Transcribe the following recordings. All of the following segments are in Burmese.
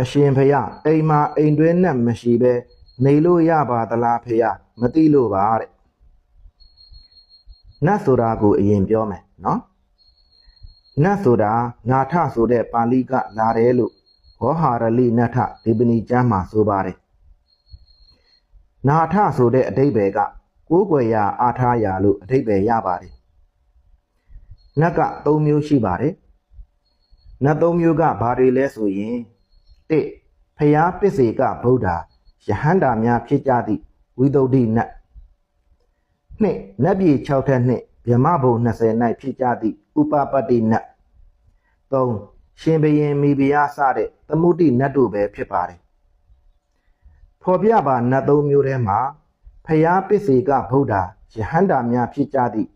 အရှင်ဖျားအိမ်မှာအိမ်တွင်းနဲ့မရှိပဲနေလို့ရပါသလားဖျားမသိလို့ပါတဲ့နတ်ဆိုတာကိုအရင်ပြောမယ်နော်နတ်ဆိုတာနာထဆိုတဲ့ပါဠိကလာတယ်လို့ဝဟာရလိနထဒီပဏိကျမ်းမှာဆိုပါတယ်နာထဆိုတဲ့အဓိပ္ပာယ်ကကိုးကွယ်ရာအာထာရာလို့အဓိပ္ပာယ်ရပါတယ်နတ်က၃မျိုးရှိပါတယ်နတ်၃မျိုးကဘာတွေလဲဆိုရင် ၁ဖျားပစ္စေကဗုဒ္ဓယဟန္တာများဖြစ်ကြသည့်ဝိသုဒ္ဓိနတ်၂နတ်ပြည်6ထက်နှင့်ဗြဟ္မဘုံ20၌ဖြစ်ကြသည့်ဥပပတ္တိနတ်၃ရှင်ဘရင်မိဖုရားစတဲ့သမုဒ္ဒိနတ်တို့ပဲဖြစ်ပါတယ်ဖော်ပြပါနတ်သုံးမျိုးထဲမှာဖျားပစ္စေကဗုဒ္ဓယဟန္တာများဖြစ်ကြသည့်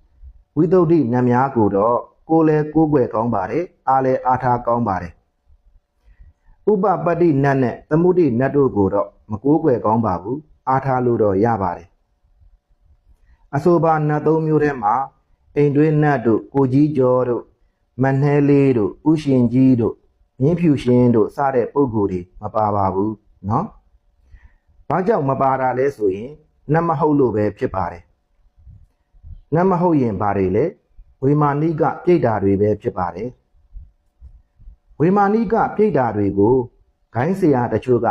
ဝိသုဒ္ဓိနတ်များကိုတော့ကိုယ်လဲကိုးကွယ်ကောင်းပါတယ်အားလဲအားထားကောင်းပါတယ် ဥပပတ္တိနတ်နဲ့သမုဒိနတ်တို့ကိုတော့မကိုးကွယ်ကောင်းပါဘူးအားထားလို့တော့ရပါတယ်အဆိုပါနတ်သုံးမျိုးထဲမှာအိမ်တွင်းနတ်တို့ကိုကြီးကျော်တို့မနှဲလေးတို့ဥရှင်ကြီးတို့မြင်းဖြူရှင်တို့စတဲ့ပုံကိုယ်တွေမပါပါဘူးเนาะဘာကြောင့်မပါတာလဲဆိုရင်နတ်မဟုတ်လို့ပဲဖြစ်ပါတယ်နတ်မဟုတ်ရင်ဘာတွေလဲဝေမာနိကပြိတ္တာတွေပဲဖြစ်ပါတယ် ဝေမာနိကပြိတ္တာတွေကိုဂိုင်းဆရာတချို့က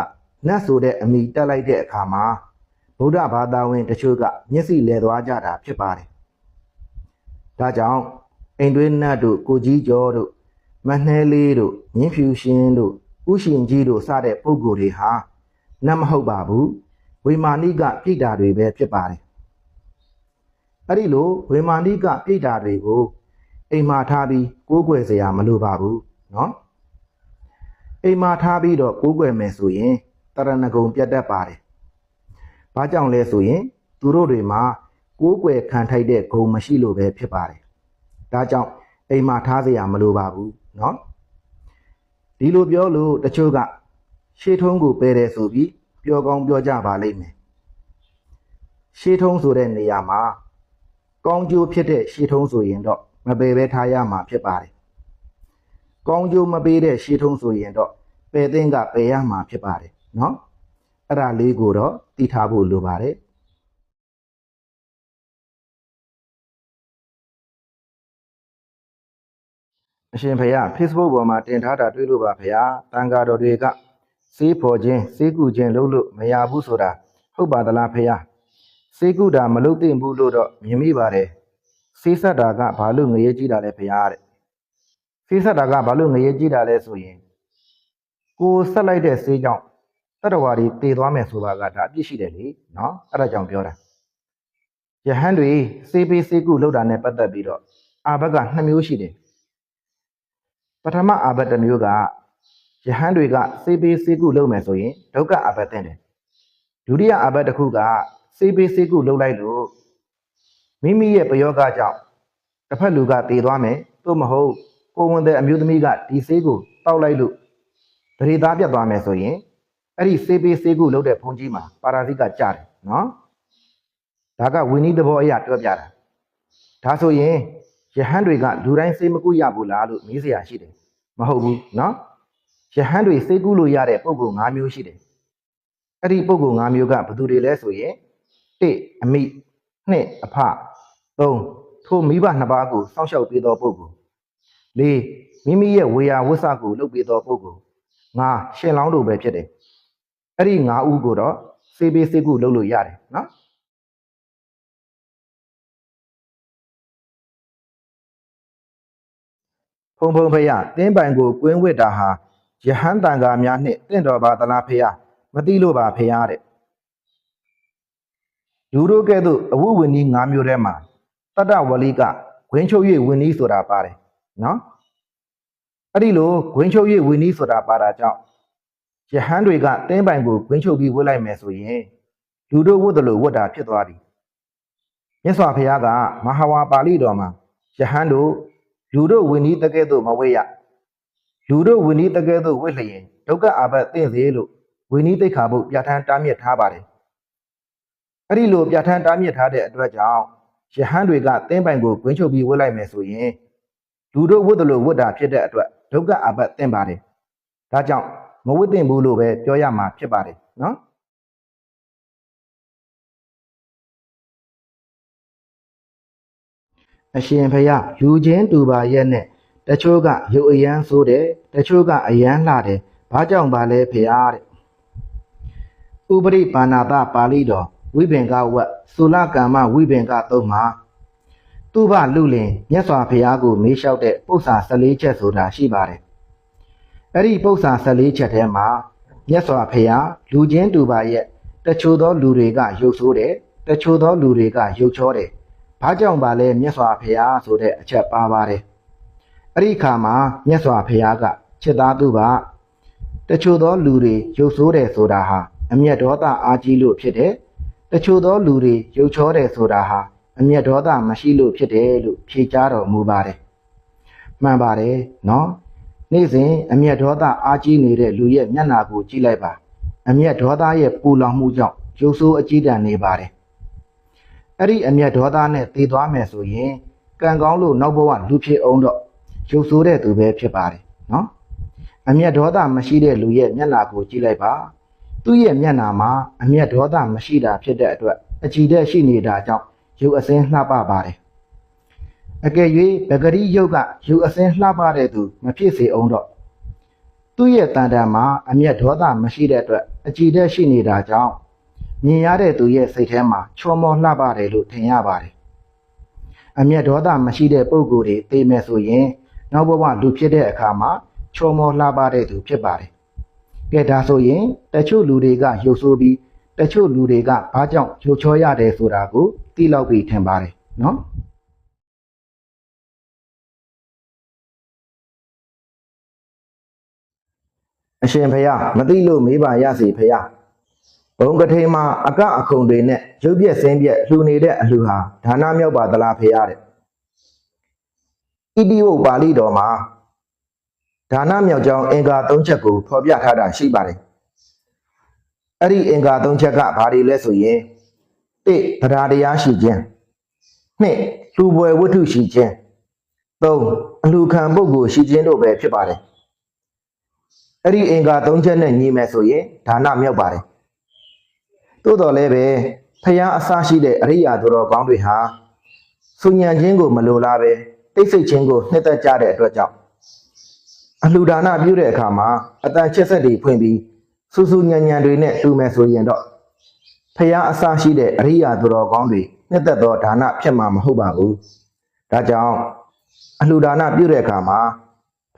နတ်ဆိုတဲ့အမိတက်လိုက်တဲ့အခါမှာဗုဒ္ဓဘာသာဝင်တချို့ကမျက်စိလဲသွားကြတာဖြစ်ပါတယ်။ဒါကြောင့်အိမ်တွင်းနတ်တို့ကိုကြီးကျော်တို့မနှဲလေးတို့မြင်းဖြူရှင်တို့ဥရှင်ကြီးတို့စတဲ့ပုဂ္ဂိုလ်တွေဟာနတ်မဟုတ်ပါဘူးဝေမာနိကပြိတ္တာတွေပဲဖြစ်ပါတယ်။အဲ့ဒီလိုဝေမာနိကပြိတ္တာတွေကိုအိမ်မှာထားပြီးကိုးကွယ်စရာမလိုပါဘူးနော်။ အိမ်မှာထားပြီးတော့ကိုးကွယ်မယ်ဆိုရင်တရဏဂုံပြတ်တတ်ပါတယ်။ဘာကြောင့်လဲဆိုရင်သူတို့တွေမှာကိုးကွယ်ခံထိုက်တဲ့ဂုံမရှိလို့ပဲဖြစ်ပါတယ်။ဒါကြောင့်အိမ်မှာထားเสียမလိုပါဘူးเนาะ။ဒီလိုပြောလို့တချို့ကရှေးထုံးကိုပယ်တယ်ဆိုပြီးပြောကောင်းပြောကြပါလိမ့်မယ်။ရှေးထုံးဆိုတဲ့နေရာမှာကောင်းကျိုးဖြစ်တဲ့ရှေးထုံးဆိုရင်တော့မပယ်ပဲထားရမှာဖြစ်ပါတယ်။ ကောင်းကျိုးမပေးတဲ့ရှေးထုံးဆိုရင်တော့ပယ်သိန်းကပယ်ရမှာဖြစ်ပါတယ်နော်အဲ့ဒါလေးကိုတော့သိထားဖို့လိုပါတယ်အရှင်ဖေရ Facebook ပေါ်မှာတင်ထားတာတွေ့လို့ပါဖေရတန်ဃာတော်တွေကစေးဖော်ခြင်းစေးကူခြင်းလုပ်လို့မရဘူးဆိုတာဟုတ်ပါသလားဖေရစေးကူတာမလုပ်သင့်ဘူးလို့တော့မြင်မိပါတယ်စေးဆက်တာကဘာလို့ငရေကြည့်တာလဲဖေရတဲ့ ဆေးဆက်တာကဘာလို့ငရဲကြီးတာလဲဆိုရင်ကိုဆက်လိုက်တဲ့ဆေးကြောင့်တတ္တဝါတွေတည်သွားမယ်ဆိုတာကဒါအပြစ်ရှိတယ်လေနော်အဲ့ဒါကြောင့်ပြောတာယဟန်တွေစေးပေးစေးကုလောက်တာနဲ့ပတ်သက်ပြီးတော့အာဘက်က2မျိုးရှိတယ်ပထမအာဘက်တစ်မျိုးကယဟန်တွေကစေးပေးစေးကုလောက်မယ်ဆိုရင်ဒုက္ခအာဘက်တင်တယ်ဒုတိယအာဘက်တစ်ခုကစေးပေးစေးကုလောက်လိုက်လို့မိမိရဲ့ပယောဂကြောင့်တစ်ဖက်လူကတည်သွားမယ်သို့မဟုတ် ကိုဝန်တဲ့အမျိုးသမီးကဒီဆေးကိုတောက်လိုက်လို့ဒရေသားပြတ်သွားမယ်ဆိုရင်အဲ့ဒီဆေးပေးဆေးကုလုပ်တဲ့ဘုံကြီးမှာပါရာဇိကကြတယ်နော်ဒါကဝိနည်းသဘောအရာပြောပြတာဒါဆိုရင်ယဟန်တွေကလူတိုင်းဆေးမကုရဘူးလားလို့မေးစရာရှိတယ်မဟုတ်ဘူးနော်ယဟန်တွေဆေးကုလို့ရတဲ့ပုံကူ၅မျိုးရှိတယ်အဲ့ဒီပုံကူ၅မျိုးကဘယ်သူတွေလဲဆိုရင်၁အမိ၂အဖ၃ထိုမိဘနှစ်ပါးကိုစောင့်ရှောက်ပေးသောပုံကူ ၄မိမိရဲ့ဝေယဝစ္စကိုလုပ်ပေးသောပုဂ္ဂိုလ်၅ရှင်လောင်းတို့ပဲဖြစ်တယ်အဲ့ဒီ၅ဦးကိုတော့စေပေးစေကုလုပ်လို့ရတယ်နော်ဖုံဖုံဖရတင်းပိုင်ကိုကွင်းဝစ်တာဟာယဟန်တန်ကာများနှင့်တင့်တော်ပါသလားဖရမသိလို့ပါဖရတဲ့လူတို့ကဲ့သို့အဝိဝင်းကြီး၅မျိုးထဲမှာတတဝလိကဝင်းချုပ်၍ဝင်းကြီးဆိုတာပါတယ် နော်အဲ့ဒီလိုဂွင်းချုပ်၍ဝီနီးဆိုတာပါတာကြောင့်ယဟန်တွေကတင်းပိုင်ကိုဂွင်းချုပ်ပြီးဝတ်လိုက်မယ်ဆိုရင်လူတို့ဝတ်တယ်လို့ဝတ်တာဖြစ်သွားပြီမြတ်စွာဘုရားကမဟာဝါပါဠိတော်မှာယဟန်တို့လူတို့ဝီနီးတကဲ့သို့မဝတ်ရလူတို့ဝီနီးတကဲ့သို့ဝတ်လျင်ဒုက္ခအာဘတ်သင့်စေလို့ဝီနီးသိက္ခာပုပြဋ္ဌာန်းတားမြစ်ထားပါတယ်အဲ့ဒီလိုပြဋ္ဌာန်းတားမြစ်ထားတဲ့အတွက်ကြောင့်ယဟန်တွေကတင်းပိုင်ကိုဂွင်းချုပ်ပြီးဝတ်လိုက်မယ်ဆိုရင် လူတို့ဝတ်တယ်လို့ဝတ်တာဖြစ်တဲ့အတွက်ဒုက္ခအပတ်သင်ပါတယ်။ဒါကြောင့်မဝတ်သင့်ဘူးလို့ပဲပြောရမှာဖြစ်ပါတယ်နော်အရှင်ဖယားယူချင်းတူပါရဲ့နဲ့တချို့ကရုပ်အယမ်းဆိုးတယ်တချို့ကအယမ်းလှတယ်ဘာကြောင့်ပါလဲဖယားတဲ့ဥပရိပါဏာတပါဠိတော်ဝိပင်ကဝတ်သုလကမ္မဝိပင်ကသုံးမှာ သူဘလူလင်မြတ်စွာဘုရားကိုမေးလျှောက်တဲ့ပု္ပ္ပာ14ချက်ဆိုတာရှိပါတယ်အဲ့ဒီပု္ပ္ပာ14ချက်ထဲမှာမြတ်စွာဘုရားလူချင်းတူပါရဲ့တချို့သောလူတွေကရုပ်ဆိုးတယ်တချို့သောလူတွေကရုပ်ချောတယ်ဘာကြောင့်ပါလဲမြတ်စွာဘုရားဆိုတဲ့အချက်ပါပါတယ်အဲ့ဒီခါမှာမြတ်စွာဘုရားကจิตသားသူပါတချို့သောလူတွေရုပ်ဆိုးတယ်ဆိုတာဟာအမျက်ဒေါသအာကြီးလို့ဖြစ်တယ်တချို့သောလူတွေရုပ်ချောတယ်ဆိုတာဟာ အမျက်ဒေါသမရှိလို့ဖြစ်တယ်လို့ဖြေကြားတော်မူပါတယ်မှန်ပါတယ်နော်နေ့စဉ်အမျက်ဒေါသအာကြီးနေတဲ့လူရဲ့မျက်နှာကိုကြည့်လိုက်ပါ အမျက်ဒေါသရဲ့ပူလောင်မှုကြောင့်ရုပ်ဆိုးအကြီးတန်းနေပါတယ်အဲ့ဒီအမျက်ဒေါသနဲ့တည်သွားမယ်ဆိုရင်ကံကောင်းလို့နောက်ဘဝလူဖြစ်အောင်တော့ရုပ်ဆိုးတဲ့သူပဲဖြစ်ပါတယ်နော်အမျက်ဒေါသမရှိတဲ့လူရဲ့မျက်နှာကိုကြည့်လိုက်ပါသူ့ရဲ့မျက်နှာမှာအမျက်ဒေါသမရှိတာဖြစ်တဲ့အတွက်အကြည်တဲ့ရှိနေတာကြောင့် ရုပ်အစင်းလှပပါတယ်အကယ်၍ပဂရိယုတ်ကရုပ်အစင်းလှပတဲ့သူမဖြစ်စေအောင်တော့သူ့ရဲ့တန်တန်မှာအမျက်ဒေါသမရှိတဲ့အတွက်အကြည်တဲ့ရှိနေတာကြောင့်မြင်ရတဲ့သူရဲ့စိတ်ထဲမှာချောမောလှပတယ်လို့ထင်ရပါတယ်အမျက်ဒေါသမရှိတဲ့ပုံကိုယ်တွေသိမဲ့ဆိုရင် နောက်ဘဝလူဖြစ်တဲ့အခါမှာချောမောလှပတဲ့သူဖြစ်ပါတယ်ကဲဒါဆိုရင် တချို့လူတွေကရုပ်ဆိုးပြီးတချို့လူတွေကဘာကြောင့်ရုပ်ချောရတယ်ဆိုတာကို သိလောက်ပြီးထင်ပါတယ်နော်အရှင်ဖယားမသိလို့မေးပါရစေဖယားဘုံကထိန်မှာအကအခုံတွေနဲ့ရုပ်ပြက်ဆင်းပြက်လှူနေတဲ့အလှူဟာဒါနမြောက်ပါသလားဖယားတဲ့ဣတိဝုတ်ပါဠိတော်မှာဒါနမြောက်ကြောင်းအင်္ဂါ၃ချက်ကိုဖော်ပြထားတာရှိပါတယ်အဲ့ဒီအင်္ဂါ၃ချက်ကဘာတွေလဲဆိုရင် ၁တရားတရားရှိခြင်း၂လူပွဲဝတ္ထုရှိခြင်း၃အလူခံပုဂ္ဂိုလ်ရှိခြင်းတို့ပဲဖြစ်ပါတယ်အဲ့ဒီအင်္ဂါ၃ချက်နဲ့ညီမယ်ဆိုရင်ဒါနမြောက်ပါတယ်သို့တော်လည်းပဲဖျားအစရှိတဲ့အရိယာသူတော်ကောင်းတွေဟာဆုညံခြင်းကိုမလိုလားပဲတိတ်ဆိတ်ခြင်းကိုနှစ်သက်ကြတဲ့အတွက်ကြောင့်အလှူဒါနပြုတဲ့အခါမှာအတန်ချက်ဆက်တွေဖွင့်ပြီးစူးစူးညံညံတွေနဲ့လှူမယ်ဆိုရင်တော့ ဖျားအစရှိတဲ့အရိယာသူတော်ကောင်းတွေနှစ်သက်သောဒါနဖြစ်မှာမဟုတ်ပါဘူးဒါကြောင့်အလှူဒါနပြုတဲ့အခါမှာ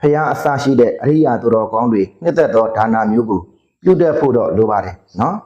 ဖျားအစရှိတဲ့အရိယာသူတော်ကောင်းတွေနှစ်သက်သောဒါနမျိုးကိုပြုတတ်ဖို့တော့လိုပါတယ်နော်